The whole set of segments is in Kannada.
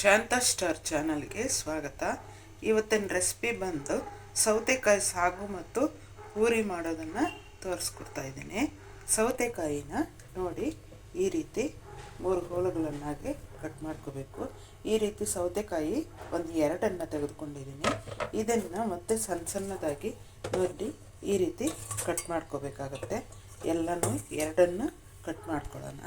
ಶಾಂತ ಸ್ಟಾರ್ ಚಾನಲ್ಗೆ ಸ್ವಾಗತ. ಇವತ್ತಿನ ರೆಸಿಪಿ ಬಂದು ಸೌತೆಕಾಯಿ ಸಾಗು ಮತ್ತು ಪೂರಿ ಮಾಡೋದನ್ನು ತೋರಿಸ್ಕೊಡ್ತಾ ಇದ್ದೀನಿ. ಸೌತೆಕಾಯಿನ ನೋಡಿ ಈ ರೀತಿ ಮೂರು ಹೋಳುಗಳನ್ನಾಗಿ ಕಟ್ ಮಾಡ್ಕೋಬೇಕು. ಈ ರೀತಿ ಸೌತೆಕಾಯಿ ಒಂದು ಎರಡನ್ನು ತೆಗೆದುಕೊಂಡಿದ್ದೀನಿ. ಇದನ್ನು ಮತ್ತೆ ಸಣ್ಣ ಸಣ್ಣದಾಗಿ ನೋಡಿ ಈ ರೀತಿ ಕಟ್ ಮಾಡ್ಕೋಬೇಕಾಗತ್ತೆ. ಎಲ್ಲನೂ ಎರಡನ್ನು ಕಟ್ ಮಾಡ್ಕೊಳ್ಳೋಣ.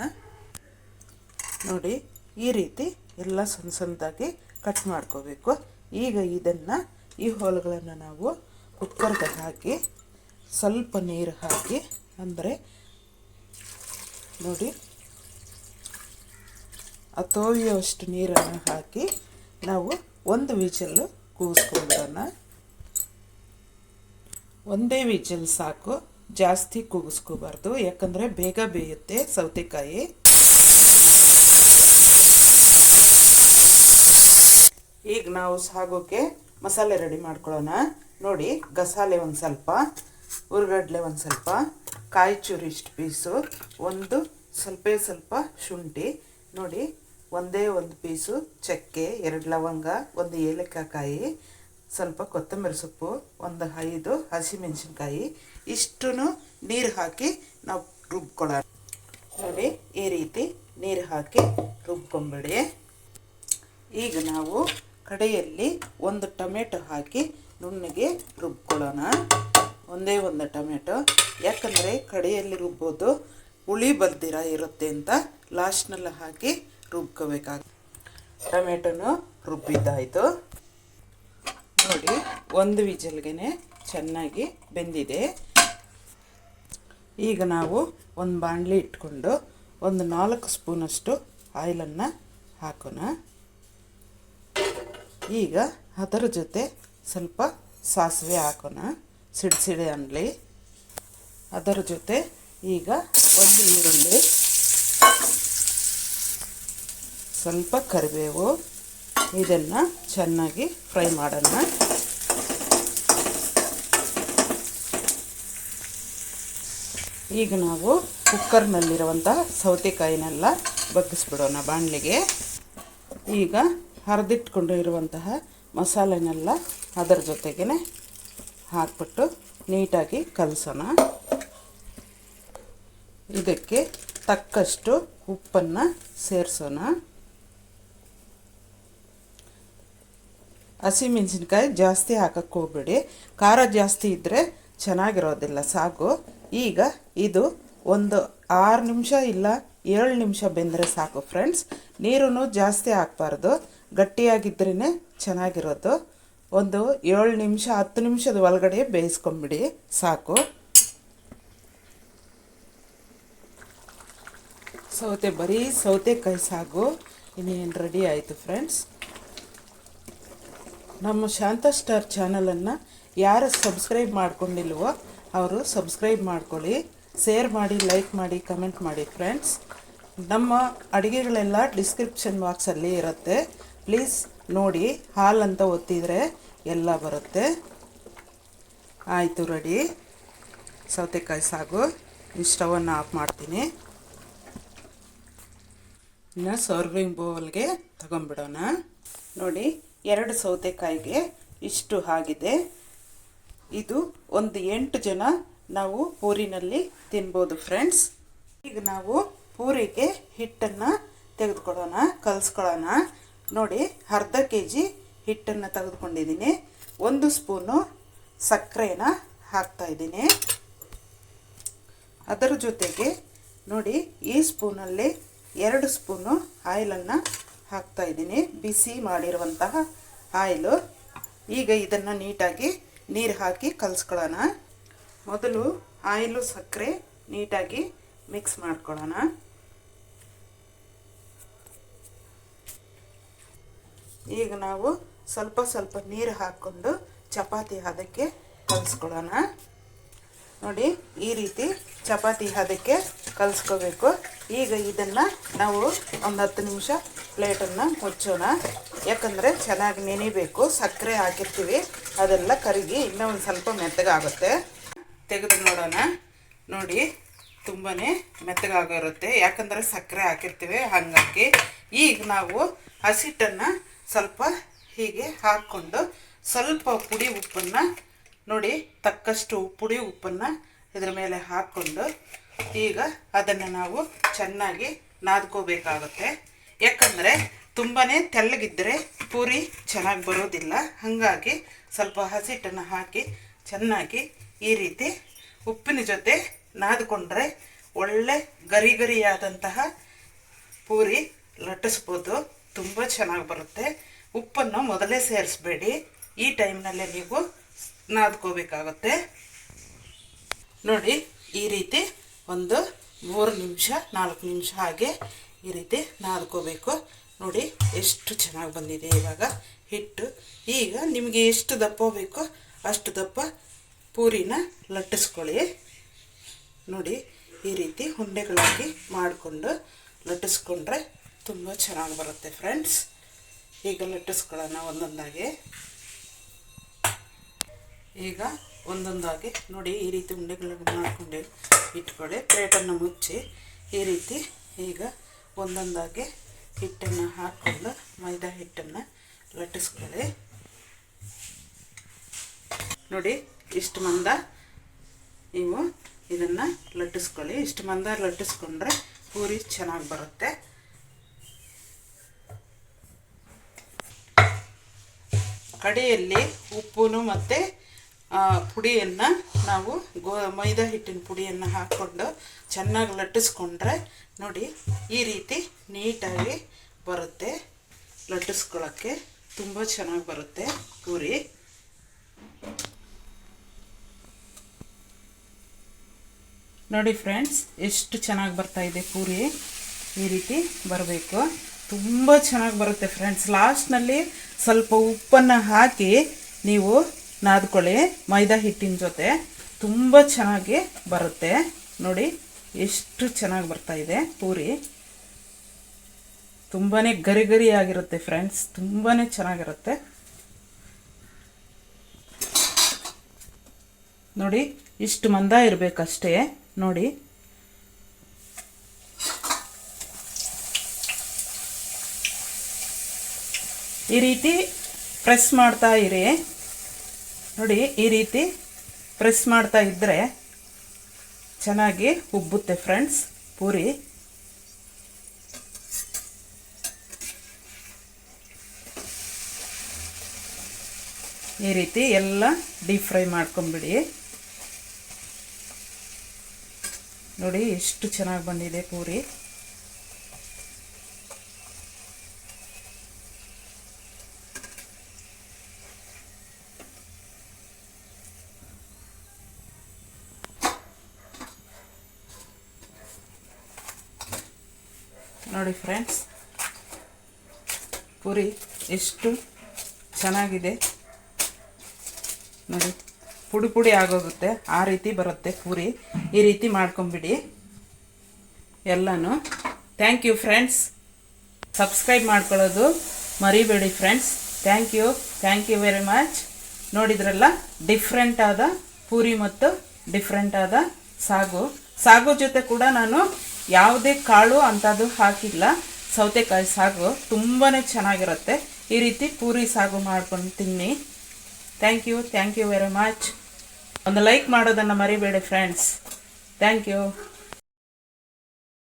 ನೋಡಿ ಈ ರೀತಿ ಎಲ್ಲ ಸಣ್ಣ ಸಣ್ಣದಾಗಿ ಕಟ್ ಮಾಡ್ಕೋಬೇಕು. ಈಗ ಇದನ್ನು ಈ ಹೋಲ್ಗಳನ್ನು ನಾವು ಕುಕ್ಕರ್ಗೆ ಹಾಕಿ ಸ್ವಲ್ಪ ನೀರು ಹಾಕಿ, ಅಂದರೆ ನೋಡಿ, ಆ ತೋಯುವಷ್ಟು ನೀರನ್ನು ಹಾಕಿ ನಾವು ಒಂದು ವಿಜಲ್ಲು ಕೂಗಿಸ್ಕೊಂಡೋಣ ಒಂದೇ ವಿಜಲ್ ಸಾಕು, ಜಾಸ್ತಿ ಕೂಗಿಸ್ಕೋಬಾರ್ದು, ಯಾಕಂದರೆ ಬೇಗ ಬೇಯುತ್ತೆ ಸೌತೆಕಾಯಿ. ಈಗ ನಾವು ಸಾಗೋಕ್ಕೆ ಮಸಾಲೆ ರೆಡಿ ಮಾಡ್ಕೊಳ್ಳೋಣ. ನೋಡಿ, ಗಸಾಲೆ ಒಂದು ಸ್ವಲ್ಪ, ಉರ್ಗಡ್ಲೆ ಒಂದು ಸ್ವಲ್ಪ, ಕಾಯಿ ಚೂರು ಇಷ್ಟು ಪೀಸು, ಒಂದು ಸ್ವಲ್ಪ ಸ್ವಲ್ಪ ಶುಂಠಿ, ನೋಡಿ, ಒಂದೇ ಒಂದು ಪೀಸು ಚಕ್ಕೆ, ಎರಡು ಲವಂಗ, ಒಂದು ಏಲಕ್ಕಾಯಿ ಸ್ವಲ್ಪ ಕೊತ್ತಂಬರಿ ಸೊಪ್ಪು, ಒಂದು ಐದು ಹಸಿಮೆಣಸಿನ್ಕಾಯಿ ಇಷ್ಟು ನೀರು ಹಾಕಿ ನಾವು ರುಬ್ಕೊಳ್ಳೋಣ. ನೋಡಿ, ಈ ರೀತಿ ನೀರು ಹಾಕಿ ರುಬ್ಕೊಂಬಿಡಿ. ಈಗ ನಾವು ಕಡೆಯಲ್ಲಿ ಒಂದು ಟೊಮೆಟೊ ಹಾಕಿ ನುಣ್ಣಗೆ ರುಬ್ಕೊಳ್ಳೋಣ. ಒಂದೇ ಒಂದು ಟೊಮೆಟೊ. ಯಾಕಂದರೆ ಕಡೆಯಲ್ಲಿ ರುಬ್ಬೋದು, ಹುಳಿ ಬರ್ದಿರ ಇರುತ್ತೆ ಅಂತ ಲಾಸ್ಟ್ನಲ್ಲಿ ಹಾಕಿ ರುಬ್ಕೋಬೇಕಾಗ ಟೊಮೆಟೊನು ರುಬ್ಬಿದ್ದಾಯಿತು. ನೋಡಿ, ಒಂದು ವಿಜಲ್ಗೆ ಚೆನ್ನಾಗಿ ಬೆಂದಿದೆ. ಈಗ ನಾವು ಒಂದು ಬಾಣಲಿ ಇಟ್ಕೊಂಡು ಒಂದು ನಾಲ್ಕು ಸ್ಪೂನಷ್ಟು ಆಯಿಲನ್ನು ಹಾಕೋಣ. ಈಗ ಅದರ ಜೊತೆ ಸ್ವಲ್ಪ ಸಾಸಿವೆ ಹಾಕೋಣ. ಸಿಡಿ ಸಿಡಿ ಅನ್ನಲಿ ಅದರ ಜೊತೆ ಈಗ ಒಂದು ಈರುಳ್ಳಿ. ಸ್ವಲ್ಪ ಕರಿಬೇವು. ಇದನ್ನು ಚೆನ್ನಾಗಿ ಫ್ರೈ ಮಾಡೋಣ. ಈಗ ನಾವು ಕುಕ್ಕರ್ನಲ್ಲಿರುವಂಥ ಸೌತೆಕಾಯಿನೆಲ್ಲ ಬಗ್ಗಿಸ್ಬಿಡೋಣ ಬಾಣಲಿಗೆ. ಈಗ ಹರಿದಿಟ್ಕೊಂಡಿರುವಂತಹ ಮಸಾಲೆನೆಲ್ಲ ಅದರ ಜೊತೆಗೆ ಹಾಕ್ಬಿಟ್ಟು ನೀಟಾಗಿ ಕಲಸೋಣ. ಇದಕ್ಕೆ ತಕ್ಕಷ್ಟು ಉಪ್ಪನ್ನು ಸೇರಿಸೋಣ. ಹಸಿಮೆಣಸಿನ್ಕಾಯಿ ಜಾಸ್ತಿ ಹಾಕಕ್ಕೆ ಹೋಗ್ಬೇಡಿ. ಖಾರ ಜಾಸ್ತಿ ಇದ್ದರೆ ಚೆನ್ನಾಗಿರೋದಿಲ್ಲ, ಸಾಕು. ಈಗ ಇದು ಒಂದು ಆರು ನಿಮಿಷ ಇಲ್ಲ, ಏಳು ನಿಮಿಷ ಬೆಂದರೆ ಸಾಕು ಫ್ರೆಂಡ್ಸ್ ನೀರು ಜಾಸ್ತಿ ಹಾಕ್ಬಾರ್ದು. ಗಟ್ಟಿಯಾಗಿದ್ರೇ ಚೆನ್ನಾಗಿರೋದು. ಒಂದು ಏಳು ನಿಮಿಷ, ಹತ್ತು ನಿಮಿಷದ ಒಳಗಡೆ ಬೇಯಿಸ್ಕೊಂಬಿಡಿ. ಸಾಕು. ಸೌತೆ, ಬರೀ ಸೌತೆಕಾಯಿ ಸಾಗು. ಇನ್ನೇನು ರೆಡಿ ಆಯಿತು ಫ್ರೆಂಡ್ಸ್ ನಮ್ಮ ಶಾಂತ ಸ್ಟಾರ್ ಚಾನಲನ್ನು ಯಾರು ಸಬ್ಸ್ಕ್ರೈಬ್ ಮಾಡ್ಕೊಂಡಿಲ್ವೋ ಅವರು ಸಬ್ಸ್ಕ್ರೈಬ್ ಮಾಡ್ಕೊಳ್ಳಿ. ಶೇರ್ ಮಾಡಿ ಲೈಕ್ ಮಾಡಿ ಕಮೆಂಟ್ ಮಾಡಿ ಫ್ರೆಂಡ್ಸ್ ನಮ್ಮ ಅಡುಗೆಗಳೆಲ್ಲ ಡಿಸ್ಕ್ರಿಪ್ಷನ್ ಬಾಕ್ಸಲ್ಲಿ ಇರುತ್ತೆ. ಪ್ಲೀಸ್ ನೋಡಿ, ಹಾಲು ಅಂತ ಒತ್ತಿದರೆ ಎಲ್ಲ ಬರುತ್ತೆ. ಆಯಿತು, ರೆಡಿ. ಸೌತೆಕಾಯಿ ಸಾಗು. ಸ್ಟವನ್ನು ಆಫ್ ಮಾಡ್ತೀನಿ. ಇನ್ನು ಸರ್ವಿಂಗ್ ಬೌಲ್ಗೆ ತಗೊಂಬಿಡೋಣ ನೋಡಿ, ಎರಡು ಸೌತೆಕಾಯಿಗೆ ಇಷ್ಟು ಆಗಿದೆ. ಇದು ಒಂದು ಎಂಟು ಜನ ನಾವು ಪೂರಿನಲ್ಲಿ ತಿನ್ಬೋದು ಫ್ರೆಂಡ್ಸ್. ಈಗ ನಾವು ಪೂರಿಗೆ ಹಿಟ್ಟನ್ನು ತೆಗೆದುಕೊಳ್ಳೋಣ, ಕಲಿಸ್ಕೊಳ್ಳೋಣ. ನೋಡಿ, ಅರ್ಧ ಕೆ ಜಿ ಹಿಟ್ಟನ್ನು ತೆಗೆದುಕೊಂಡಿದ್ದೀನಿ. ಒಂದು ಸ್ಪೂನು ಸಕ್ಕರೆನ ಹಾಕ್ತಾಯಿದ್ದೀನಿ ಅದರ ಜೊತೆಗೆ ನೋಡಿ, ಈ ಸ್ಪೂನಲ್ಲಿ ಎರಡು ಸ್ಪೂನು ಆಯಿಲನ್ನು ಹಾಕ್ತಾಯಿದ್ದೀನಿ ಬಿಸಿ ಮಾಡಿರುವಂತಹ ಆಯಿಲು. ಈಗ ಇದನ್ನು ನೀಟಾಗಿ ನೀರು ಹಾಕಿ ಕಲಿಸ್ಕೊಳ್ಳೋಣ. ಮೊದಲು ಆಯಿಲು, ಸಕ್ಕರೆ ನೀಟಾಗಿ ಮಿಕ್ಸ್ ಮಾಡ್ಕೊಳ್ಳೋಣ. ಈಗ ನಾವು ಸ್ವಲ್ಪ ಸ್ವಲ್ಪ ನೀರು ಹಾಕ್ಕೊಂಡು ಚಪಾತಿ ಹದಕ್ಕೆ ಕಲಿಸ್ಕೊಳ್ಳೋಣ. ನೋಡಿ, ಈ ರೀತಿ ಚಪಾತಿ ಹದಕ್ಕೆ ಕಲಿಸ್ಕೋಬೇಕು. ಈಗ ಇದನ್ನು ನಾವು ಒಂದು ಹತ್ತು ನಿಮಿಷ ಪ್ಲೇಟನ್ನು ಮುಚ್ಚೋಣ. ಯಾಕಂದರೆ ಚೆನ್ನಾಗಿ ನೆನಿಬೇಕು, ಸಕ್ಕರೆ ಹಾಕಿರ್ತೀವಿ, ಅದೆಲ್ಲ ಕರಗಿ ಇನ್ನೂ ಒಂದು ಸ್ವಲ್ಪ ಮೆತ್ತಗಾಗುತ್ತೆ. ತೆಗೆದು ನೋಡೋಣ. ನೋಡಿ ತುಂಬಾ ಮೆತ್ತಗಾಗಿರುತ್ತೆ. ಯಾಕಂದರೆ ಸಕ್ಕರೆ ಹಾಕಿರ್ತೀವಿ, ಹಾಗಾಗಿ ಈಗ ನಾವು ಹಸಿಟ್ಟನ್ನು ಸ್ವಲ್ಪ ಹೀಗೆ ಹಾಕ್ಕೊಂಡು ಸ್ವಲ್ಪ ಪುಡಿ ಉಪ್ಪನ್ನು ನೋಡಿ, ತಕ್ಕಷ್ಟು ಪುಡಿ ಉಪ್ಪನ್ನು ಇದರ ಮೇಲೆ ಹಾಕ್ಕೊಂಡು ಈಗ ಅದನ್ನು ನಾವು ಚೆನ್ನಾಗಿ ನಾದ್ಕೋಬೇಕಾಗುತ್ತೆ. ಯಾಕಂದರೆ ತುಂಬಾ ತೆಳ್ಳಗಿದ್ದರೆ ಪೂರಿ ಚೆನ್ನಾಗಿ ಬರೋದಿಲ್ಲ. ಹಾಗಾಗಿ ಸ್ವಲ್ಪ ಹಸಿಟ್ಟನ್ನು ಹಾಕಿ ಚೆನ್ನಾಗಿ ಈ ರೀತಿ ಉಪ್ಪಿನ ಜೊತೆ ನಾದ್ಕೊಂಡ್ರೆ ಒಳ್ಳೆ ಗರಿ ಗರಿಯಾದಂತಹ ಪೂರಿ ಲಟ್ಟಿಸ್ಬೋದು. ತುಂಬ ಚೆನ್ನಾಗಿ ಬರುತ್ತೆ. ಉಪ್ಪನ್ನು ಮೊದಲೇ ಸೇರಿಸ್ಬೇಡಿ. ಈ ಟೈಮ್ನಲ್ಲೇ ನೀವು ನಾದ್ಕೋಬೇಕಾಗುತ್ತೆ. ನೋಡಿ, ಈ ರೀತಿ ಒಂದು ಮೂರು ನಿಮಿಷ, ನಾಲ್ಕು ನಿಮಿಷ ಹಾಗೆ ಈ ರೀತಿ ನಾದ್ಕೋಬೇಕು. ನೋಡಿ, ಎಷ್ಟು ಚೆನ್ನಾಗಿ ಬಂದಿದೆ ಇವಾಗ ಹಿಟ್ಟು. ಈಗ ನಿಮಗೆ ಎಷ್ಟು ದಪ್ಪ ಬೇಕೋ ಅಷ್ಟು ದಪ್ಪ ಪೂರಿನ ಲಟ್ಟಿಸ್ಕೊಳ್ಳಿ. ನೋಡಿ, ಈ ರೀತಿ ಉಂಡೆಗಳಾಗಿ ಮಾಡಿಕೊಂಡು ಲಟ್ಟಿಸ್ಕೊಂಡ್ರೆ ತುಂಬ ಚೆನ್ನಾಗಿ ಬರುತ್ತೆ ಫ್ರೆಂಡ್ಸ್ ಈಗ ಲಟ್ಟಿಸ್ಕೊಳ್ಳೋಣ ಒಂದೊಂದಾಗಿ. ಈಗ ಒಂದೊಂದಾಗಿ ನೋಡಿ ಈ ರೀತಿ ಉಂಡೆಗಳನ್ನು ಮಾಡಿಕೊಂಡು ಇಟ್ಕೊಳ್ಳಿ. ಪ್ಲೇಟನ್ನು ಮುಚ್ಚಿ ಈ ರೀತಿ ಈಗ ಒಂದೊಂದಾಗಿ ಹಿಟ್ಟನ್ನು ಹಾಕ್ಕೊಂಡು ಮೈದಾ ಹಿಟ್ಟನ್ನು ಲಟ್ಟಿಸ್ಕೊಳ್ಳಿ ನೋಡಿ ಇಷ್ಟು ಮಂದ ನೀವು ಇದನ್ನು ಲಟ್ಟಿಸ್ಕೊಳ್ಳಿ ಇಷ್ಟು ಮಂದ ಲಟ್ಟಿಸ್ಕೊಂಡ್ರೆ ಪೂರಿ ಚೆನ್ನಾಗಿ ಬರುತ್ತೆ. ಕಡೆಯಲ್ಲಿ ಉಪ್ಪು ಮತ್ತು ಪುಡಿಯನ್ನು ನಾವು ಗೋ, ಮೈದಾ ಹಿಟ್ಟಿನ ಪುಡಿಯನ್ನು ಹಾಕ್ಕೊಂಡು ಚೆನ್ನಾಗಿ ಲಟ್ಟಿಸ್ಕೊಂಡ್ರೆ ನೋಡಿ ಈ ರೀತಿ ನೀಟಾಗಿ ಬರುತ್ತೆ. ಲಟ್ಟಿಸ್ಕೊಳ್ಳೋಕ್ಕೆ ತುಂಬ ಚೆನ್ನಾಗಿ ಬರುತ್ತೆ ಪೂರಿ. ನೋಡಿ ಫ್ರೆಂಡ್ಸ್, ಎಷ್ಟು ಚೆನ್ನಾಗಿ ಬರ್ತಾ ಇದೆ ಪೂರಿ. ಈ ರೀತಿ ಬರಬೇಕು. ತುಂಬ ಚೆನ್ನಾಗಿ ಬರುತ್ತೆ ಫ್ರೆಂಡ್ಸ್ ಲಾಸ್ಟ್ನಲ್ಲಿ ಸ್ವಲ್ಪ ಉಪ್ಪನ್ನು ಹಾಕಿ ನೀವು ನಾದ್ಕೊಳ್ಳಿ, ಮೈದಾ ಹಿಟ್ಟಿನ ಜೊತೆ. ತುಂಬ ಚೆನ್ನಾಗಿ ಬರುತ್ತೆ. ನೋಡಿ, ಎಷ್ಟು ಚೆನ್ನಾಗಿ ಬರ್ತಾ ಇದೆ ಪೂರಿ. ತುಂಬಾ ಗರಿ ಗರಿ ಆಗಿರುತ್ತೆ ಫ್ರೆಂಡ್ಸ್ ತುಂಬಾ ಚೆನ್ನಾಗಿರುತ್ತೆ. ನೋಡಿ, ಇಷ್ಟು ಮಂದ ಇರಬೇಕಷ್ಟೇ. ನೋಡಿ ಈ ರೀತಿ ಪ್ರೆಸ್ ಮಾಡ್ತಾ ಇರಿ. ನೋಡಿ, ಈ ರೀತಿ ಪ್ರೆಸ್ ಮಾಡ್ತಾ ಇದ್ದರೆ ಚೆನ್ನಾಗಿ ಉಬ್ಬುತ್ತೆ ಫ್ರೆಂಡ್ಸ್ ಪೂರಿ. ಈ ರೀತಿ ಎಲ್ಲ ಡೀಪ್ ಫ್ರೈ ಮಾಡ್ಕೊಂಬಿಡಿ. ನೋಡಿ, ಎಷ್ಟು ಚೆನ್ನಾಗಿ ಬಂದಿದೆ ಪೂರಿ. ನೋಡಿ ಫ್ರೆಂಡ್ಸ್, ಪುರಿ ಎಷ್ಟು ಚೆನ್ನಾಗಿದೆ. ನೋಡಿ, ಪುಡಿ ಪುಡಿ ಆಗೋಗುತ್ತೆ, ಆ ರೀತಿ ಬರುತ್ತೆ ಪೂರಿ. ಈ ರೀತಿ ಮಾಡ್ಕೊಂಬಿಡಿ. ಎಲ್ಲನೂ. ಥ್ಯಾಂಕ್ ಯು ಫ್ರೆಂಡ್ಸ್ ಸಬ್ಸ್ಕ್ರೈಬ್ ಮಾಡ್ಕೊಳ್ಳೋದು ಮರಿಬೇಡಿ friends thank you thank you very much ನೋಡಿದ್ರಲ್ಲ ಡಿಫ್ರೆಂಟ್ ಆದ ಪೂರಿ ಮತ್ತು ಡಿಫ್ರೆಂಟ್ ಆದ ಸಾಗು. ಸಾಗು ಜೊತೆ ಕೂಡ ನಾನು ಯಾವುದೇ ಕಾಳು ಅಂಥದ್ದು ಹಾಕಿಲ್ಲ. ಸೌತೆಕಾಯಿ ಸಾಗು ತುಂಬಾ ಚೆನ್ನಾಗಿರುತ್ತೆ. ಈ ರೀತಿ ಪೂರಿ ಸಾಗು ಮಾಡ್ಕೊಂಡು ತಿನ್ನಿ. Thank you thank you very much ಒಂದು ಲೈಕ್ ಮಾಡೋದನ್ನು ಮರಿಬೇಡಿ ಫ್ರೆಂಡ್ಸ್ ಥ್ಯಾಂಕ್ ಯು